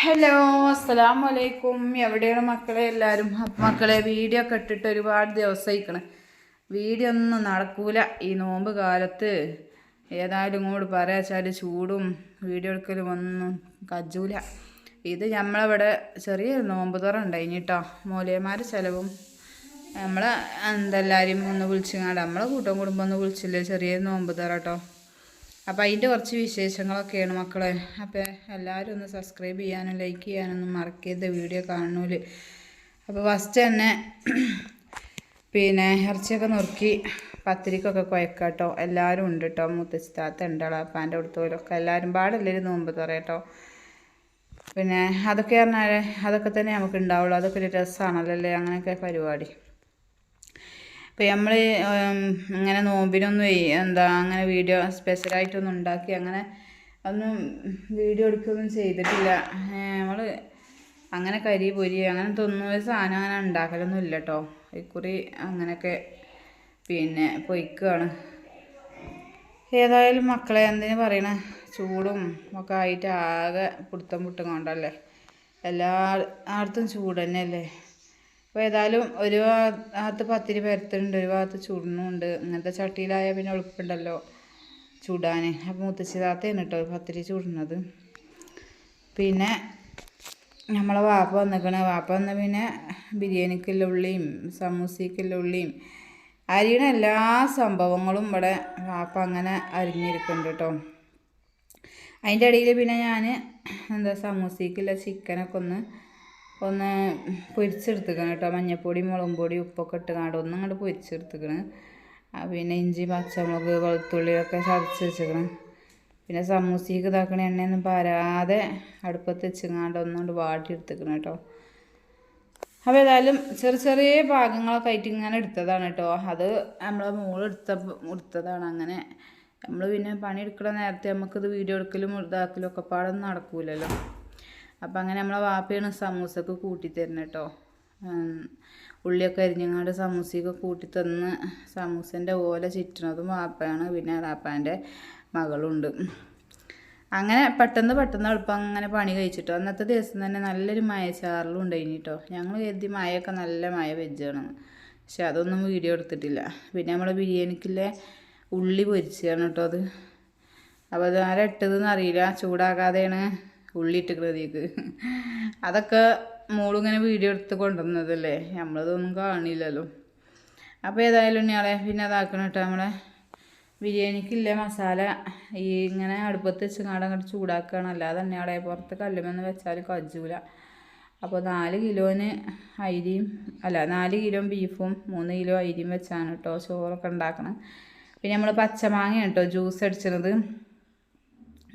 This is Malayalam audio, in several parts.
ഹലോ അസ്സലാം വലൈക്കും എവിടെയാണ് മക്കളെ എല്ലാവരും? അപ്പം മക്കളെ വീഡിയോ ഒക്കെ ഇട്ടിട്ട് ഒരുപാട് ദിവസമായിക്കണ്. വീഡിയോ ഒന്നും നടക്കൂല. ഈ നോമ്പ് കാലത്ത് ഏതായാലും ഇങ്ങോട്ട് പറയാച്ചാൽ ചൂടും വീഡിയോ എടുക്കലും ഒന്നും കജൂല. ഇത് നമ്മളവിടെ ചെറിയ നോമ്പ് തുറ ഉണ്ടായിന് കേട്ടോ മൂലയന്മാർ ചിലവും നമ്മളെ എന്തെല്ലാവരും ഒന്ന് വിളിച്ചങ്ങാണ്ട് നമ്മളെ കൂട്ടം കുടുംബം ഒന്ന് വിളിച്ചില്ലേ? ചെറിയ നോമ്പ് തുറ കേട്ടോ അപ്പം അതിന്റെ കുറച്ച് വിശേഷങ്ങളൊക്കെയാണ് മക്കളെ. അപ്പോൾ എല്ലാവരും ഒന്ന് സബ്സ്ക്രൈബ് ചെയ്യാനും ലൈക്ക് ചെയ്യാനൊന്നും മറക്കരുത് വീഡിയോ കാണൂൽ. അപ്പോൾ ഫസ്റ്റ് തന്നെ പിന്നെ ഇറച്ചിയൊക്കെ നുറുക്കി പത്തിരിക്കൊക്കെ കുഴക്കാട്ടോ എല്ലാവരും ഉണ്ട് കേട്ടോ മുത്തച്ഛി താത്ത ഉണ്ടല്ലോ അപ്പാന്റെ അടുത്തോലൊക്കെ എല്ലാവരും പാടില്ലൊരു നോമ്പ് തുറയട്ടോ. പിന്നെ അതൊക്കെ പറഞ്ഞാൽ അതൊക്കെ തന്നെ നമുക്ക് ഉണ്ടാവുള്ളൂ. അതൊക്കെ ഒരു രസമാണല്ലോ അല്ലേ? അങ്ങനെയൊക്കെ പരിപാടി. ഇപ്പം നമ്മൾ ഇങ്ങനെ നോമ്പിനൊന്നും എന്താ അങ്ങനെ വീഡിയോ സ്പെഷ്യലായിട്ടൊന്നും ഉണ്ടാക്കി അങ്ങനെ ഒന്നും വീഡിയോ എടുക്കുകയൊന്നും ചെയ്തിട്ടില്ല. നമ്മൾ അങ്ങനെ കരി പൊരി അങ്ങനത്തെ ഒന്നും ഒരു സാധനം അങ്ങനെ ഉണ്ടാക്കലൊന്നും ഇല്ല കേട്ടോ ഇക്കുറി അങ്ങനെയൊക്കെ പിന്നെ പൊയ്ക്കുകയാണ് ഏതായാലും മക്കളെ എന്തിനു പറയണ? ചൂടും ഒക്കെ ആയിട്ട് ആകെ പിടുത്തം പുട്ടും കൊണ്ടല്ലേ? എല്ലാ ആർത്തും ചൂട് തന്നെയല്ലേ? അപ്പോൾ ഏതായാലും ഒരു ഭാഗത്ത് പത്തിരി പരത്തുന്നുണ്ട് ഒരു ഭാഗത്ത് ചുടണുണ്ട് ഇങ്ങനത്തെ ചട്ടിയിലായ പിന്നെ എളുപ്പമുണ്ടല്ലോ ചുടാൻ അപ്പോൾ മുത്തശ്ശി കേട്ടോ പത്തിരി ചുടുന്നത്. പിന്നെ നമ്മളെ വാപ്പ വന്നിക്കണ. വാപ്പ വന്ന പിന്നെ ബിരിയാണിക്കുള്ള ഉള്ളിയും സമൂസയ്ക്കുള്ള ഉള്ളിയും അരിയണ എല്ലാ സംഭവങ്ങളും ഇവിടെ വാപ്പ അങ്ങനെ അരിഞ്ഞിരിക്കുന്നുണ്ട് കേട്ടോ. അതിന്റെ ഇടയിൽ പിന്നെ ഞാൻ എന്താ സമൂസയ്ക്കുള്ള ചിക്കനൊക്കെ ഒന്ന് ഒന്ന് പൊരിച്ചെടുത്തുക്കണം കേട്ടോ. മഞ്ഞപ്പൊടി മുളകും പൊടി ഉപ്പൊക്കെ ഇട്ടുകൊണ്ട് ഒന്നും അങ്ങോട്ട് പൊരിച്ചെടുത്തിക്കണം പിന്നെ ഇഞ്ചി പച്ചമുളക് വെളുത്തുള്ളിയൊക്കെ ചതച്ച് വെച്ചേക്കണം പിന്നെ സമൂസയ്ക്ക് ഇതാക്കണ എണ്ണയൊന്നും പാരാതെ അടുപ്പത്ത് വെച്ചങ്ങാണ്ട് ഒന്നുകൊണ്ട് വാട്ടിയെടുത്തേക്കണം കേട്ടോ. അപ്പോൾ ഏതായാലും ചെറിയ ചെറിയ ഭാഗങ്ങളൊക്കെ ആയിട്ട് ഇങ്ങനെ എടുത്തതാണ് കേട്ടോ. അത് നമ്മൾ മുകളെടുത്ത എടുത്ത എടുത്തതാണ്. അങ്ങനെ നമ്മൾ പിന്നെ പണിയെടുക്കണ നേരത്തെ നമുക്കിത് വീഡിയോ എടുക്കലും ഇതാക്കലും ഒക്കെ പാടൊന്നും നടക്കൂലല്ലോ. അപ്പം അങ്ങനെ നമ്മളെ വാപ്പയാണ് സമൂസക്ക് കൂട്ടി തരുന്നത് കേട്ടോ ഉള്ളിയൊക്കെ അരിഞ്ഞങ്ങാണ്ട് സമൂസയൊക്കെ കൂട്ടി തന്ന് സമൂസന്റെ ഓല ചുറ്റണതും വാപ്പയാണ് പിന്നെ വാപ്പാന്റെ മകളുണ്ട്. അങ്ങനെ പെട്ടെന്ന് പെട്ടെന്ന് എളുപ്പം അങ്ങനെ പണി കഴിച്ചിട്ടോ. അന്നത്തെ ദിവസം തന്നെ നല്ലൊരു മഴച്ചാറലും ഉണ്ടായിന് കേട്ടോ ഞങ്ങൾ കരുതി മഴയൊക്കെ നല്ല മഴ വെജാണ് പക്ഷെ അതൊന്നും വീഡിയോ എടുത്തിട്ടില്ല. പിന്നെ നമ്മൾ ബിരിയാണിക്കുള്ള ഉള്ളി പൊരിച്ചതാണ് കേട്ടോ അത്. അപ്പോൾ അത് ആരെട്ടതെന്ന് അറിയില്ല. ചൂടാകാതെയാണ് ഉള്ളി കൃതിക്ക്. അതൊക്കെ മോളിങ്ങനെ വീഡിയോ എടുത്ത് കൊണ്ടുവന്നതല്ലേ? നമ്മളതൊന്നും കാണില്ലല്ലോ. അപ്പോൾ ഏതായാലും ഞാളെ പിന്നെ അതാക്കണം കേട്ടോ നമ്മളെ. ബിരിയാണിക്കില്ല മസാല ഈ ഇങ്ങനെ അടുപ്പത്ത് വെച്ച് കാട് അങ്ങോട്ട് ചൂടാക്കുകയാണ് അല്ലാതെ തന്നെ അവിടെ പുറത്ത് കല്ലുമെന്ന് വെച്ചാൽ കജ്ജൂല അപ്പോൾ നാല് കിലോന് അരിയും അല്ല നാല് കിലോ ബീഫും മൂന്ന് കിലോ അരിയും വെച്ചാണ് കേട്ടോ ചോറൊക്കെ ഉണ്ടാക്കണം. പിന്നെ നമ്മൾ പച്ചമാങ്ങ കേട്ടോ ജ്യൂസ് അടിച്ചത്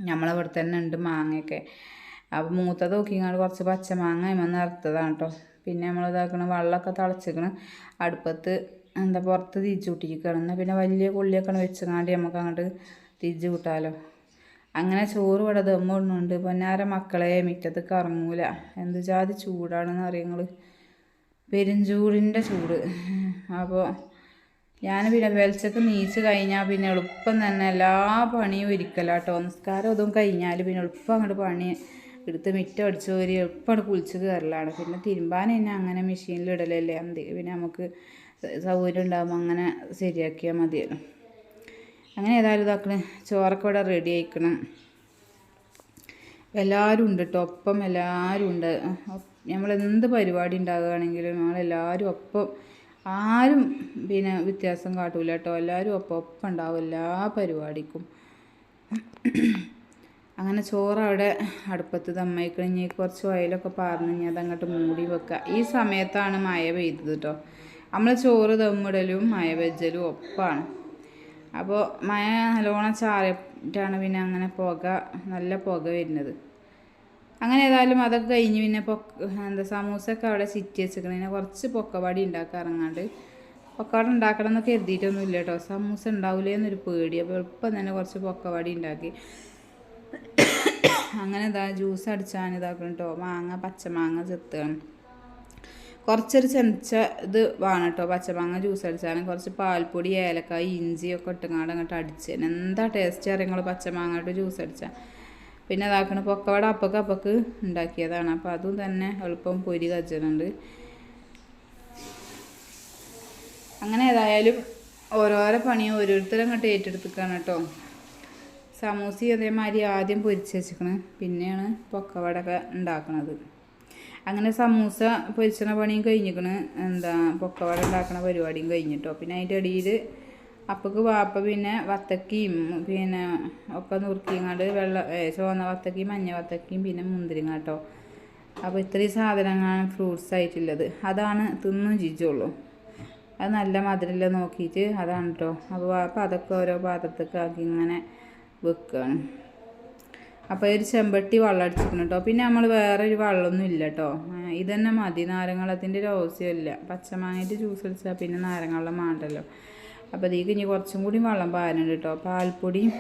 നമ്മളവിടെ തന്നെ ഉണ്ട് മാങ്ങയൊക്കെ. അപ്പോൾ മൂത്തത് നോക്കിങ്ങാണ്ട് കുറച്ച് പച്ചമാങ്ങ അതിമ അറുത്തതാണ് കേട്ടോ പിന്നെ നമ്മൾ ഇതാക്കണ വെള്ളമൊക്കെ തിളച്ചിക്കണ്. അടുപ്പത്ത് എന്താ പുറത്ത് തിരിച്ചു കൂട്ടിയിരിക്കുകയാണ് എന്നാൽ പിന്നെ വലിയ കൊള്ളിയൊക്കെ വെച്ചങ്ങാണ്ട് നമുക്ക് അങ്ങോട്ട് തിരിച്ചു കൂട്ടാലോ. അങ്ങനെ ചോറ് ഇവിടെ ദമ്മുണ്ട് പൊന്നാര മക്കളെ മിറ്റത്തേക്ക് ഇറങ്ങൂല. എന്ത് ജാതി ചൂടാണെന്ന് അറിയങ്ങൾ പെരുംചൂടിന്റെ ചൂട്. അപ്പോൾ ഞാൻ പിന്നെ വെളിച്ചക്ക് നീച്ച് കഴിഞ്ഞാൽ പിന്നെ എളുപ്പം തന്നെ എല്ലാ പണിയും ഒരിക്കലാട്ടോ നിസ്കാരം ഇതും കഴിഞ്ഞാൽ പിന്നെ എളുപ്പം അങ്ങോട്ട് പണി എടുത്ത് മിറ്റം അടിച്ച് ഒരു എളുപ്പം കുളിച്ച് കയറലാണ് പിന്നെ തിരുമ്പാൻ തന്നെ അങ്ങനെ മെഷീനിൽ ഇടലല്ലേ? എന്ത് പിന്നെ നമുക്ക് സൗകര്യം ഉണ്ടാകുമ്പോൾ അങ്ങനെ ശരിയാക്കിയാൽ മതിയല്ലോ. അങ്ങനെ ഏതായാലും ഇതാക്കണേ. ചോറൊക്കെ ഇവിടെ റെഡി ആയിക്കണം. എല്ലാവരും ഉണ്ട് കേട്ടോ ഒപ്പം എല്ലാവരും ഉണ്ട്. നമ്മളെന്ത് പരിപാടി ഉണ്ടാകുകയാണെങ്കിലും നമ്മളെല്ലാവരും ഒപ്പം ആരും പിന്നെ വ്യത്യാസം കാട്ടൂല കേട്ടോ. എല്ലാവരും ഒപ്പം ഒപ്പം ഉണ്ടാവും എല്ലാ പരിപാടിക്കും. അങ്ങനെ ചോറ് അവിടെ അടുപ്പത്ത് തമ്മയിക്കഴിഞ്ഞ് കുറച്ച് ഓയിലൊക്കെ പാർന്ന് ഞാൻ അതങ്ങോട്ട് മൂടി വെക്കുക ഈ സമയത്താണ് മഴ പെയ്തത് കേട്ടോ നമ്മൾ ചോറ് തമ്മിടലും മഴ വെജലും ഒപ്പാണ്. അപ്പോൾ മഴ നല്ലോണം ചാറിയിട്ടാണ് പിന്നെ അങ്ങനെ പുക നല്ല പുക വരുന്നത്. അങ്ങനെ ഏതായാലും അതൊക്കെ കഴിഞ്ഞ് പിന്നെ പൊക്ക എന്താ സമൂസയൊക്കെ അവിടെ ചിറ്റി പിന്നെ കുറച്ച് പൊക്കവാടി ഉണ്ടാക്കാൻ ഇറങ്ങാണ്ട് പൊക്കവാട ഉണ്ടാക്കണം എന്നൊക്കെ എഴുതിയിട്ടൊന്നും ഇല്ല കേട്ടോ സമൂസ ഉണ്ടാവില്ലേ എന്നൊരു പേടി. അപ്പോൾ എളുപ്പം തന്നെ കുറച്ച് പൊക്കവാടി ഉണ്ടാക്കി അങ്ങനെ ഇതാ ജ്യൂസ് അടിച്ചാണ് ഇതാക്കണം കേട്ടോ മാങ്ങ പച്ചമാങ്ങ ചെത്തുകയാണ് കുറച്ചൊരു ചെമച്ച ഇത് വേണം കേട്ടോ പച്ചമാങ്ങ ജ്യൂസ് അടിച്ചാലും കുറച്ച് പാൽപ്പൊടി ഏലക്കായ ഇഞ്ചിയൊക്കെ ഇട്ടുങ്ങാണ്ട് അങ്ങോട്ട് അടിച്ച്. എന്താ ടേസ്റ്റ് അറിയങ്ങൾ പച്ചമാങ്ങ ജ്യൂസ് അടിച്ചാൽ പിന്നെ അതാക്കണ പൊക്കവട അപ്പക്ക് അപ്പക്ക് ഉണ്ടാക്കിയതാണ്. അപ്പോൾ അതും തന്നെ എളുപ്പം പൊരി കച്ചിട്ടുണ്ട് അങ്ങനെ ഏതായാലും ഓരോരോ പണിയും ഓരോരുത്തരും അങ്ങോട്ട് ഏറ്റെടുത്തിക്കാണ് കേട്ടോ. സമൂസി അതേമാതിരി ആദ്യം പൊരിച്ച് വെച്ചിക്കണ്. പിന്നെയാണ് പൊക്കവടൊക്കെ ഉണ്ടാക്കണത്. അങ്ങനെ സമൂസ പൊരിച്ചണ പണിയും കഴിഞ്ഞിക്കണ്. എന്താ പൊക്കവട ഉണ്ടാക്കണ പരിപാടിയും കഴിഞ്ഞിട്ടോ. പിന്നെ അതിന്റെ ഇടയിൽ അപ്പക്ക് വാപ്പ പിന്നെ വത്തക്കയും പിന്നെ ഒക്കെ നുറുക്കിങ്ങാണ്ട് വെള്ള ചുവന്ന വത്തക്കയും മഞ്ഞ വത്തക്കയും പിന്നെ മുന്തിരിങ്ങ കേട്ടോ. അപ്പോൾ ഇത്രയും സാധനങ്ങളാണ് ഫ്രൂട്ട്സ് ആയിട്ടുള്ളത്. അതാണ് തിന്നും ചിജുള്ളൂ അത് നല്ല മധുരമില്ല നോക്കിയിട്ട് അതാണ് കേട്ടോ അപ്പോൾ വാപ്പ അതൊക്കെ ഓരോ പാത്രത്തൊക്കെ ആക്കി ഇങ്ങനെ വെക്കുകയാണ് അപ്പോൾ ഒരു ചെമ്പട്ടി വെള്ളം അടിച്ചിരിക്കണം കേട്ടോ പിന്നെ നമ്മൾ വേറെ ഒരു വെള്ളമൊന്നും ഇല്ല കേട്ടോ ഇതന്നെ തന്നെ മതി. നാരങ്ങളത്തിന്റെ ഒരു ആവശ്യമില്ല. പച്ചമാങ്ങയിട്ട് ജ്യൂസ് അടിച്ചാൽ പിന്നെ നാരങ്ങളുടെ മാണ്ടല്ലോ അപ്പോൾ ഇതിലേക്ക് ഇനി കുറച്ചും കൂടി വെള്ളം പാലുണ്ട് കേട്ടോ പാൽപ്പൊടിയും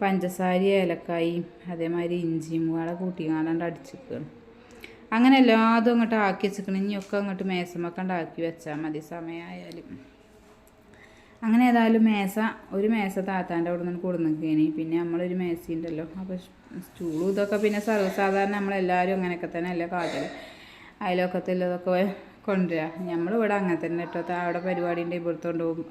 പഞ്ചസാര ഏലക്കായും അതേമാതിരി ഇഞ്ചിയും കൂടെ കൂട്ടിക്കാണ്ട് അടിച്ചിരിക്കുകയാണ് അങ്ങനെ എല്ലാതും അങ്ങോട്ട് ആക്കി വെച്ചിരിക്കണം ഇനിയൊക്കെ അങ്ങോട്ട് മേസമൊക്കെ ആക്കി വെച്ചാൽ മതി. സമയമായാലും അങ്ങനെ ഏതായാലും മേശ ഒരു മേസ താത്താന്റെ അവിടെ നിന്ന് കൊടുന്നിക്കേനി പിന്നെ നമ്മളൊരു മേശയുണ്ടല്ലോ. അപ്പോൾ സ്റ്റൂളും ഇതൊക്കെ പിന്നെ സർവസാധാരണ നമ്മളെല്ലാവരും അങ്ങനെയൊക്കെ തന്നെ അല്ലേ കാട്ടൽ അയലൊക്കത്തുള്ളതൊക്കെ കൊണ്ടുവരിക നമ്മളിവിടെ അങ്ങനെ തന്നെ കേട്ടോ അവിടെ പരിപാടി ഉണ്ടെങ്കിൽ ഇവിടുത്തോണ്ട് പോകും.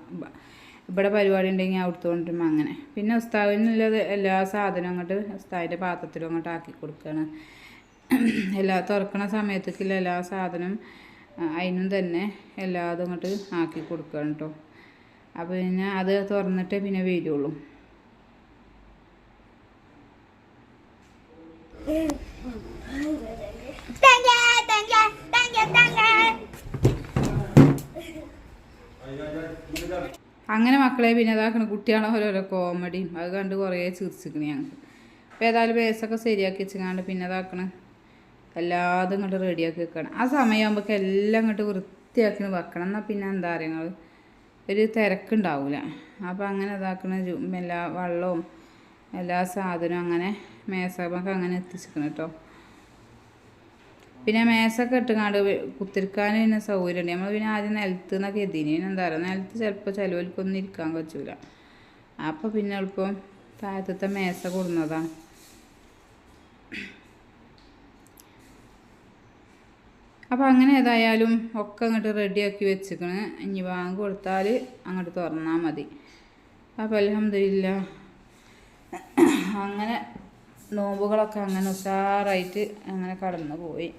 ഇവിടെ പരിപാടി ഉണ്ടെങ്കിൽ അവിടുത്തെ കൊണ്ടുവരും അങ്ങനെ. പിന്നെ ഉസ്താവിനുള്ളത് എല്ലാ സാധനവും അങ്ങോട്ട് ഉസ്താവിന്റെ പാത്രത്തിലും അങ്ങോട്ട് ആക്കി കൊടുക്കുകയാണ് എല്ലാ തുറക്കണ സമയത്തേക്കുള്ള എല്ലാ സാധനം അതിനും തന്നെ എല്ലാതും അങ്ങോട്ട് ആക്കി കൊടുക്കുകയാണ് കേട്ടോ അപ്പോൾ പിന്നെ അത് തുറന്നിട്ടേ പിന്നെ വരുള്ളൂ. തങ്ക tangga, tangga, tangga. അങ്ങനെ മക്കളെ പിന്നെ ഇതാക്കണ. കുട്ടിയാണോ ഓരോരോ കോമഡിയും അത് കണ്ട് കുറേ ചിരിച്ചിക്കണ ഞങ്ങൾക്ക് അപ്പോൾ ഏതായാലും ബേസൊക്കെ ശരിയാക്കി വെച്ചങ്ങാണ്ട് പിന്നെ ഇതാക്കണ. എല്ലാതും ഇങ്ങോട്ട് റെഡിയാക്കി വെക്കണം. ആ സമയമാകുമ്പോൾ എല്ലാം അങ്ങോട്ട് വൃത്തിയാക്കി വെക്കണം. എന്നാൽ പിന്നെ എന്താ പറയുക ഒരു തിരക്കുണ്ടാവില്ല അപ്പോൾ അങ്ങനെ ഇതാക്കണ. എല്ലാ വെള്ളവും എല്ലാ സാധനവും അങ്ങനെ മേശമൊക്കെ അങ്ങനെ എത്തിച്ചിരിക്കണം കേട്ടോ പിന്നെ മേശൊക്കെ ഇട്ടുകാണ്ട് കുത്തിരിക്കാൻ പിന്നെ സൗകര്യമുണ്ട്. നമ്മൾ പിന്നെ ആദ്യം നിലത്ത് നിന്നൊക്കെ എത്തിനി പിന്നെ എന്താ പറയുക നിലത്ത് ചിലപ്പോൾ ചിലവൽക്കൊന്നും ഇരിക്കാൻ പറ്റൂല. അപ്പോൾ പിന്നെ എളുപ്പം താഴത്തെ മേശ കൊടുന്നതാണ് അപ്പോൾ അങ്ങനെ ഏതായാലും ഒക്കെ അങ്ങോട്ട് റെഡിയാക്കി വെച്ചിക്കണ്. ഇനി വാങ്ങി കൊടുത്താൽ അങ്ങോട്ട് തുറന്നാൽ മതി. അപ്പോൾ അലഹമില്ല അങ്ങനെ നോമ്പുകളൊക്കെ അങ്ങനെ ഉഷാറായിട്ട് അങ്ങനെ കടന്നു പോയി.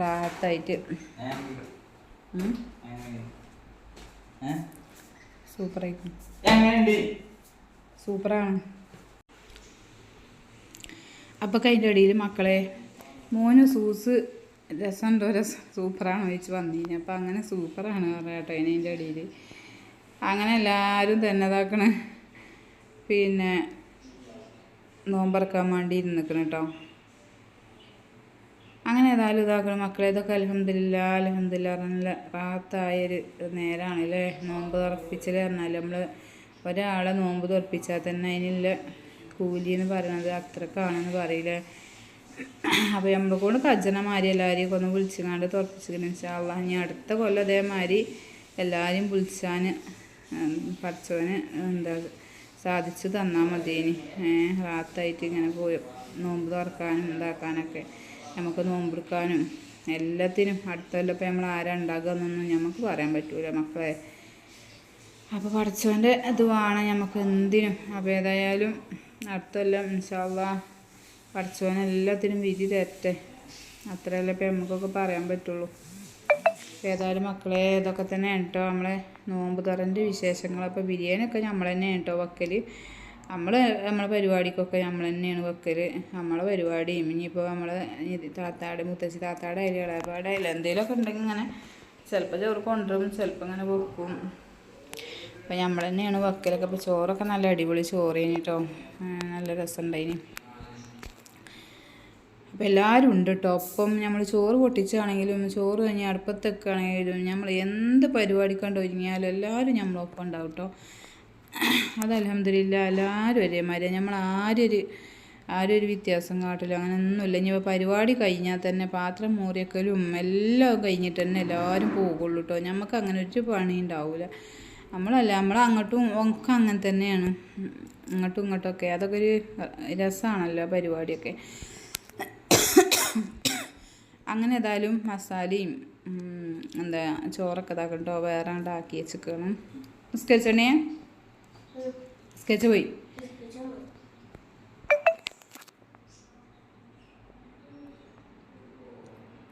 റാത്തായിട്ട് സൂപ്പറായിരിക്കും സൂപ്പറാണ്. അപ്പോൾ അതിന്റെ ഇടയിൽ മക്കളെ മോന് സൂസ് രസമുണ്ടോ രസം സൂപ്പറാണ് ചോദിച്ച് വന്നിന്. അപ്പോൾ അങ്ങനെ സൂപ്പറാണ് പറയാട്ടോ അതിന്റെ ഇടയിൽ അങ്ങനെ എല്ലാവരും തന്നെ ഇതാക്കണ പിന്നെ നോമ്പറക്കാൻ വേണ്ടി ഇരുന്നിക്കണം കേട്ടോ. ഏതായാലും ഇതാക്കണം. മക്കളെ ഇതൊക്കെ അലഹമില്ല അലഹമില്ല നല്ല റാത്തായൊരു നേരമാണ് അല്ലേ നോമ്പ് തുറപ്പിച്ചൽ പറഞ്ഞാൽ നമ്മൾ ഒരാളെ നോമ്പ് തുറപ്പിച്ചാൽ തന്നെ അതിനുള്ള കൂലി എന്ന് പറയുന്നത് അത്രക്കാണെന്ന് പറയില്ലേ? അപ്പോൾ നമ്മളെ കൊണ്ട് കജ്ജനമാരി എല്ലാവരെയും ഒന്ന് വിളിച്ചുകൊണ്ട് തുറപ്പിച്ചിരിക്കുന്നു. വെച്ചാൽ ഇനി അടുത്ത കൊല്ലം അതേമാതിരി എല്ലാവരെയും വിളിച്ചാൻ പഠിച്ചവന് എന്താ സാധിച്ചു തന്നാൽ മതിയേനി. റാത്തായിട്ട് ഇങ്ങനെ പോയി നോമ്പ് തുറക്കാനും ഇതാക്കാനൊക്കെ. നമുക്ക് നോമ്പെടുക്കാനും എല്ലാത്തിനും അടുത്ത കൊല്ലം ഇപ്പം നമ്മൾ ആരാ ഉണ്ടാകുകയെന്നൊന്നും നമുക്ക് പറയാൻ പറ്റൂല മക്കളെ. അപ്പോൾ പഠിച്ചവന്റെ വേണം നമുക്ക് എന്തിനും. അപ്പോൾ ഏതായാലും അടുത്ത കൊല്ലം ഇൻഷാല്ല പഠിച്ചവൻ എല്ലാത്തിനും വിധി തരട്ടെ. അത്രയല്ലേ ഇപ്പം നമുക്കൊക്കെ പറയാൻ പറ്റുള്ളൂ. ഏതായാലും മക്കളെ ഇതൊക്കെ തന്നെ കേട്ടോ നമ്മളെ നോമ്പ് തുറന്റെ വിശേഷങ്ങൾ. അപ്പോൾ ബിരിയാണിയൊക്കെ നമ്മൾ തന്നെ കേട്ടോ വെക്കൽ നമ്മൾ നമ്മളെ പരിപാടിക്കൊക്കെ നമ്മൾ തന്നെയാണ് വെക്കൽ നമ്മളെ പരിപാടിയും ഇനിയിപ്പോൾ നമ്മളെ താത്താടെ മുത്തശ്ശി താത്താടെ അതിൽ ഇളയപ്പാടെ അതിൽ എന്തെങ്കിലുമൊക്കെ ഉണ്ടെങ്കിൽ ഇങ്ങനെ ചിലപ്പോൾ ചോറ് കൊണ്ടുവരും ചിലപ്പോൾ ഇങ്ങനെ വെക്കും. അപ്പം നമ്മൾ തന്നെയാണ് വെക്കലൊക്കെ. അപ്പോൾ ചോറൊക്കെ നല്ല അടിപൊളി ചോറ് കഴിഞ്ഞിട്ടോ നല്ല രസമുണ്ടായിന്. അപ്പോൾ എല്ലാവരും ഉണ്ട് കേട്ടോ ഒപ്പം നമ്മൾ ചോറ് പൊട്ടിച്ചാണെങ്കിലും ചോറ് കഴിഞ്ഞ് അടുപ്പത്തൊക്കെ ആണെങ്കിലും നമ്മൾ എന്ത് പരിപാടി ഒരുങ്ങിയാലും എല്ലാവരും നമ്മളൊപ്പം ഉണ്ടാവും കേട്ടോ അത് അലഹമില്ല എല്ലാവരും ഒരേമാതിരി നമ്മൾ ആരൊരു ആരും ഒരു വ്യത്യാസം കാട്ടില്ല അങ്ങനെ ഒന്നുമില്ല ഇനി ഇപ്പോൾ പരിപാടി കഴിഞ്ഞാൽ തന്നെ പാത്രം മൂറിയക്കലും എല്ലാം കഴിഞ്ഞിട്ട് തന്നെ എല്ലാവരും പോകുള്ളൂ കേട്ടോ നമുക്ക് അങ്ങനെ ഒരു പണി ഉണ്ടാവില്ല നമ്മളല്ല നമ്മൾ അങ്ങോട്ടും ഒക്കെ അങ്ങനെ തന്നെയാണ്. അങ്ങോട്ടും ഇങ്ങോട്ടൊക്കെ. അതൊക്കെ ഒരു രസമാണല്ലോ പരിപാടിയൊക്കെ. അങ്ങനെ ഏതായാലും മസാലയും എന്താ ചോറൊക്കെ ഇതാക്കണ്ടോ? വേറെ ഉണ്ടാക്കി വെച്ചിക്കണം. സ്കെച്ചണേ സ്കെച്ച് പോയി.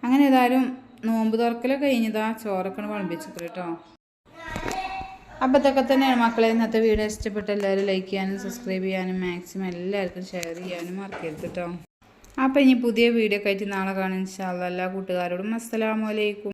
അങ്ങനെ ഏതായാലും നോമ്പ് തുറക്കലൊക്കെ കഴിഞ്ഞതാ ചോറൊക്കെ വിളമ്പിച്ചിട്ട് കേട്ടോ. അപ്പോഴത്തൊക്കെ തന്നെയാണ് മക്കളെ ഇന്നത്തെ വീഡിയോ ഇഷ്ടപ്പെട്ട എല്ലാവരും ലൈക്ക് ചെയ്യാനും സബ്സ്ക്രൈബ് ചെയ്യാനും മാക്സിമം എല്ലാവർക്കും ഷെയർ ചെയ്യാനും മറക്കരുത് കേട്ടോ. അപ്പോൾ ഇനി പുതിയ വീഡിയോ ഒക്കെ നാളെ കാണാൻ ഇൻഷാല്ല എല്ലാ കൂട്ടുകാരോടും അസ്സലാമു അലൈക്കും.